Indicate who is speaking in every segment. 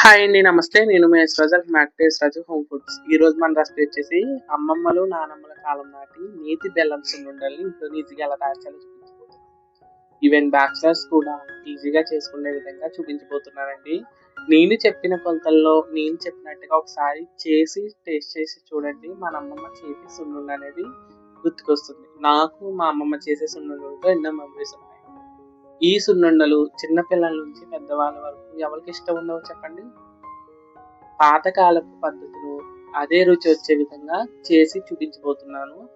Speaker 1: Hi అండి నమస్తే. నేను మహేష్ సజల్ మ్యాక్టేస్ రాజు హోమ్ ఫుడ్స్. ఈ రోజు మన రెసిపీ వచ్చేసి అమ్మమ్మలు నానమ్మల కాలం నాటి నేతి బెల్లం సున్నుండల్ని ఇంట్లో ఈజీగా ఎలా తయారు చేయాలో చూపించబోతున్నాను. ఈవెన్ బ్యాక్స్లర్స్ కూడా ఈజీగా చేసుకునే విధంగా చూపించబోతున్నానండి. నేను చెప్పిన కొలతల్లో నేను చెప్పినట్టుగా ఒకసారి చేసి టేస్ట్ చేసి చూడండి. మన అమ్మమ్మ చేతి సున్నుండ అనేది గుర్తుకొస్తుంది. నాకు మా అమ్మమ్మ చేసే సున్నుండలతో ఎన్నో మెమరీస్ ఉన్నాయి. ఈ సున్నుండలు చిన్నపిల్లల నుంచి పెద్దవాళ్ళ వరకు ఎవరికి ఇష్టం ఉండవు చెప్పండి. పాతకాలపు పద్ధతులు అదే రుచి వచ్చే విధంగా చేసి చూపించబోతున్నాను.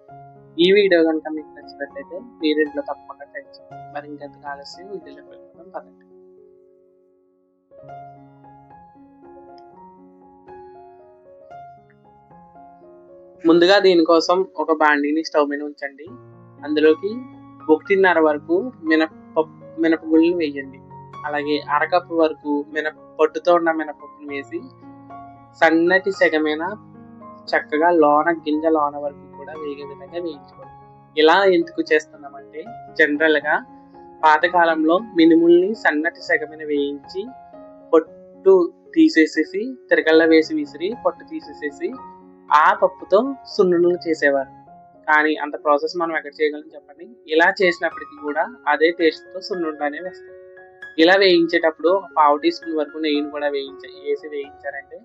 Speaker 1: ఈ వీడియో కనుక మీకు నచ్చినట్లయితే మీరు ఇంట్లో తప్పకుండా ట్రై చేయండి. మరి ఇంకెంత ఆలస్యం? వీడియోలో వెళ్ళిపోతాం పదండి. ముందుగా దీనికోసం ఒక బాండీని స్టవ్ మీద ఉంచండి. అందులోకి ఒకటిన్నర వరకు మినపప్పు మినపగుళ్ళని వేయండి. అలాగే అరకప్పు వరకు మినప పట్టుతో ఉన్న మినపప్పుని వేసి సన్నటి సగమైన చక్కగా లోన గింజ లోన వరకు కూడా వేగే విధంగా వేయించుకోండి. ఇలా ఎందుకు చేస్తున్నామంటే జనరల్గా పాతకాలంలో మినుముల్ని సన్నటి సగమైన వేయించి పొట్టు తీసేసేసి తిరగల్ల వేసి విసిరి పొట్టు తీసేసేసి ఆ పప్పుతో సున్నుండలు చేసేవారు. కానీ అంత ప్రాసెస్ మనం ఎక్కడ చేయగలం చెప్పండి? ఇలా చేసినప్పటికీ కూడా అదే టేస్ట్తో సున్నుండ అనేవి వస్తాయి. ఇలా వేయించేటప్పుడు ఒక పావు టీ స్పూన్ వరకు నెయ్యిని కూడా వేయించ వేసి వేయించారంటే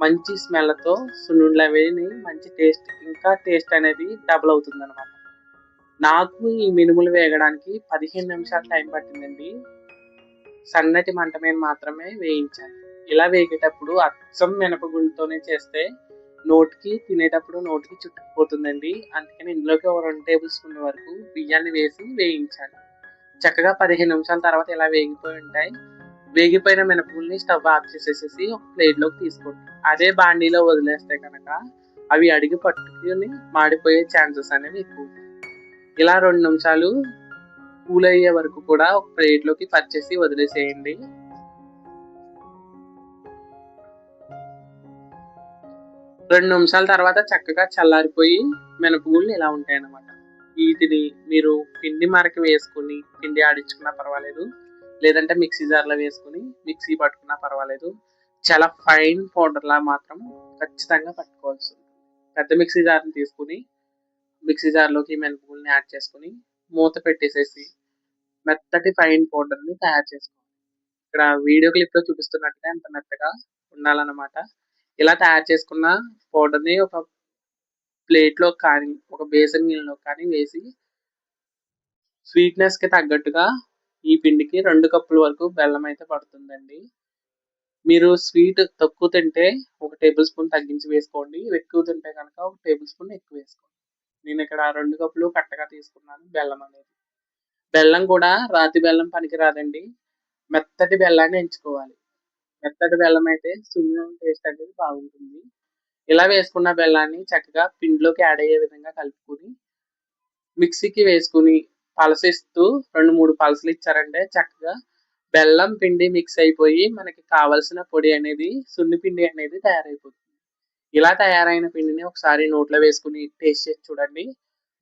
Speaker 1: మంచి స్మెల్తో సున్నుండలు అవేని మంచి టేస్ట్ ఇంకా టేస్ట్ అనేది డబుల్ అవుతుంది అనమాట నాకు ఈ మినుములు వేగడానికి పదిహేను నిమిషాలు టైం పట్టిందండి. సన్నటి మంట మీద మాత్రమే వేయించాను ఇలా వేగేటప్పుడు అచ్చం మినపగుళ్ళతోనే చేస్తే నోటికి తినేటప్పుడు నోటికి చుట్టుకుపోతుందండి. అందుకని ఇందులోకి ఒక రెండు టేబుల్ స్పూన్ వరకు బియ్యాన్ని వేసి వేయించాలి. చక్కగా పదిహేను నిమిషాల తర్వాత ఇలా వేగిపోయి ఉంటాయి. వేగిపోయిన మినపగుల్ని స్టవ్ ఆఫ్ చేసేసేసి ఒక ప్లేట్లోకి తీసుకోండి. అదే బాండీలో వదిలేస్తే కనుక అవి అడిగి పట్టుకుని మాడిపోయే ఛాన్సెస్ అనేవి ఎక్కువ ఇలా రెండు నిమిషాలు కూల్ అయ్యే వరకు కూడా ఒక ప్లేట్లోకి పర్చేసి వదిలేసేయండి. రెండు నిమిషాల తర్వాత చక్కగా చల్లారిపోయి మినపగుళ్ళు ఇలా ఉంటాయి అన్నమాట వీటిని మీరు పిండి మరక వేసుకుని పిండి ఆడించుకున్నా పర్వాలేదు. లేదంటే మిక్సీ జార్లో వేసుకుని మిక్సీ పట్టుకున్నా పర్వాలేదు. చాలా ఫైన్ పౌడర్లా మాత్రం ఖచ్చితంగా పట్టుకోవాల్సి ఉంటుంది. పెద్ద మిక్సీ జార్ని తీసుకుని మిక్సీ జార్లోకి మినపగుళ్ళని యాడ్ చేసుకుని మూత పెట్టేసేసి మెత్తటి ఫైన్ పౌడర్ని తయారు చేసుకోవాలి. ఇక్కడ వీడియో క్లిప్లో చూపిస్తున్నట్టుగా అంత మెత్తగా ఉండాలన్నమాట. ఇలా తయారు చేసుకున్న పౌడర్ని ఒక ప్లేట్లో కానీ ఒక బేసన్ నీళ్ళలో కానీ వేసి స్వీట్నెస్కి తగ్గట్టుగా ఈ పిండికి రెండు కప్పుల వరకు బెల్లం అయితే పడుతుందండి. మీరు స్వీట్ తక్కువ తింటే ఒక టేబుల్ స్పూన్ తగ్గించి వేసుకోండి. ఎక్కువ తింటే కనుక ఒక టేబుల్ స్పూన్ ఎక్కువ వేసుకోండి. నేను ఇక్కడ రెండు కప్పులు కట్టగా తీసుకున్నాను బెల్లం అనేది. బెల్లం కూడా రాతి బెల్లం పనికిరాదండి. మెత్తటి బెల్లాన్ని ఎంచుకోవాలి. మెత్తటి బెల్లం అయితే సున్నం టేస్ట్ అనేది బాగుంటుంది. ఇలా వేసుకున్న బెల్లాన్ని చక్కగా పిండిలోకి యాడ్ అయ్యే విధంగా కలుపుకొని మిక్సీకి వేసుకుని పలసిస్తూ రెండు మూడు పలసలు ఇచ్చారంటే చక్కగా బెల్లం పిండి మిక్స్ అయిపోయి మనకి కావలసిన పొడి అనేది సున్ని పిండి అనేది తయారైపోతుంది. ఇలా తయారైన పిండిని ఒకసారి నోట్లో వేసుకుని టేస్ట్ చేసి చూడండి.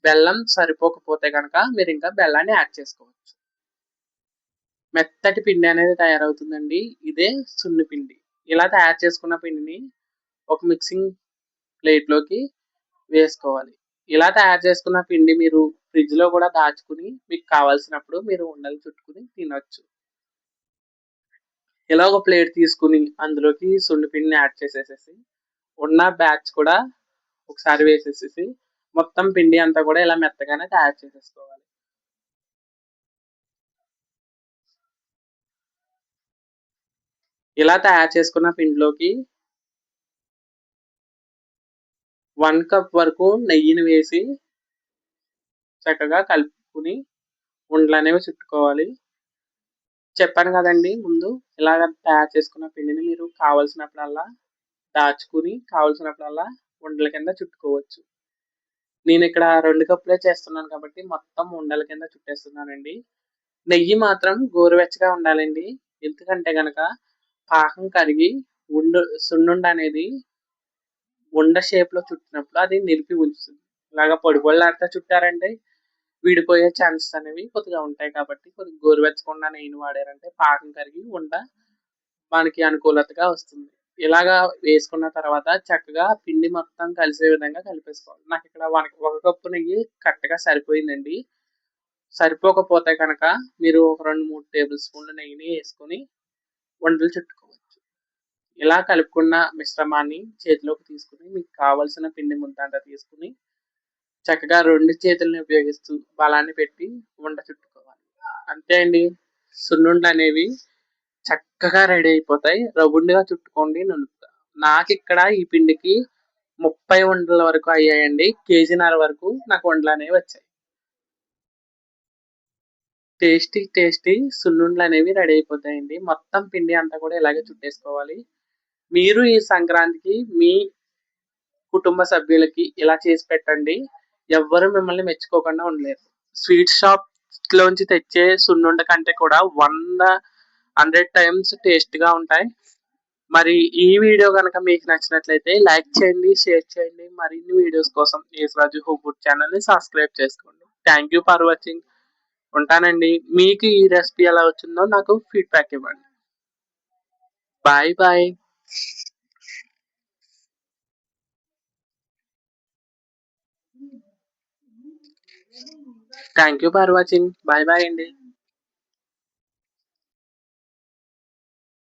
Speaker 1: బెల్లం సరిపోకపోతే కనుక మీరు ఇంకా బెల్లాన్ని యాడ్ చేసుకోవచ్చు. మెత్తటి పిండి అనేది తయారవుతుందండి. ఇదే సున్ని పిండి. ఇలా తయారు చేసుకున్న పిండిని ఒక మిక్సింగ్ ప్లేట్లోకి వేసుకోవాలి. ఇలా తయారు చేసుకున్న పిండి మీరు ఫ్రిడ్జ్లో కూడా దాచుకుని మీకు కావాల్సినప్పుడు మీరు ఉండలు చుట్టుకుని తినొచ్చు. ఇలా ఒక ప్లేట్ తీసుకుని అందులోకి సున్ని పిండిని యాడ్ చేసేసేసి ఉన్న బ్యాచ్ కూడా ఒకసారి వేసేసేసి మొత్తం పిండి అంతా కూడా ఇలా మెత్తగానే తయారు చేసేసుకోవాలి. ఇలా తయారు చేసుకున్న పిండిలోకి వన్ కప్ వరకు నెయ్యిని వేసి చక్కగా కలుపుకుని ఉండలు అనేవి చుట్టుకోవాలి. చెప్పాను కదండి ముందు ఇలాగ తయారు చేసుకున్న పిండిని మీరు కావలసినప్పుడల్లా దాచుకుని కావలసినప్పుడల్లా ఉండల కింద చుట్టుకోవచ్చు. నేను ఇక్కడ రెండు కప్పులే చేస్తున్నాను కాబట్టి మొత్తం ఉండల కింద చుట్టేస్తున్నానండి. నెయ్యి మాత్రం గోరువెచ్చగా ఉండాలండి. ఎందుకంటే కనుక పాకం కరిగి ఉండు సున్నుండ అనేది ఉండ షేప్లో చుట్టినప్పుడు అది నిలిపి ఉంచుతుంది. ఇలాగా పొడి పొడిలాడితే చుట్టారంటే విడిపోయే ఛాన్సెస్ అనేవి కొద్దిగా ఉంటాయి కాబట్టి కొద్దిగా గోరువెచ్చకుండా నేను వాడారంటే పాకం కరిగి ఉండ మనకి అనుకూలతగా వస్తుంది. ఇలాగా వేసుకున్న తర్వాత చక్కగా పిండి మొత్తం కలిసే విధంగా కలిపేసుకోవాలి. నాకు ఇక్కడ వన్- ఒక కప్పు నెయ్యి కరెక్ట్గా సరిపోయిందండి. సరిపోకపోతే కనుక మీరు ఒక రెండు మూడు టేబుల్ స్పూన్ల నెయ్యిని వేసుకొని వంటలు చుట్టుకోవచ్చు. ఇలా కలుపుకున్న మిశ్రమాన్ని చేతిలోకి తీసుకుని మీకు కావలసిన పిండి ముద్ద అంతా తీసుకుని చక్కగా రెండు చేతుల్ని ఉపయోగిస్తూ బలాన్ని పెట్టి వంట చుట్టుకోవాలి. అంతే అండి. సున్నుండలు అనేవి చక్కగా రెడీ అయిపోతాయి. రౌండ్గా చుట్టుకోండి నులుపుగా. నాకు ఇక్కడ ఈ పిండికి ముప్పై వంటల వరకు అయ్యాయండి. కేజీన్నర వరకు నాకు వంటలు అనేవి వచ్చాయి. టేస్టీ టేస్టీ సున్నుండలు అనేవి రెడీ అయిపోతాయండి. మొత్తం పిండి అంతా కూడా ఇలాగే చుట్టేసుకోవాలి. మీరు ఈ సంక్రాంతికి మీ కుటుంబ సభ్యులకి ఇలా చేసి పెట్టండి. ఎవ్వరు మిమ్మల్ని మెచ్చుకోకుండా ఉండలేరు. స్వీట్ షాప్ లోంచి తెచ్చే సున్నుండ కంటే కూడా వంద హండ్రెడ్ టైమ్స్ టేస్ట్గా ఉంటాయి. మరి ఈ వీడియో కనుక మీకు నచ్చినట్లయితే లైక్ చేయండి షేర్ చేయండి. మరిన్ని వీడియోస్ కోసం యేసరాజు హోమ్ ఫుడ్ సబ్స్క్రైబ్ చేసుకోండి. థ్యాంక్ యూ ఫర్ వాచింగ్ ఉంటానండి. మీకు ఈ రెసిపీ ఎలా వచ్చిందో నాకు ఫీడ్బ్యాక్ ఇవ్వండి. Bye bye thank you for watching bye bye అండి.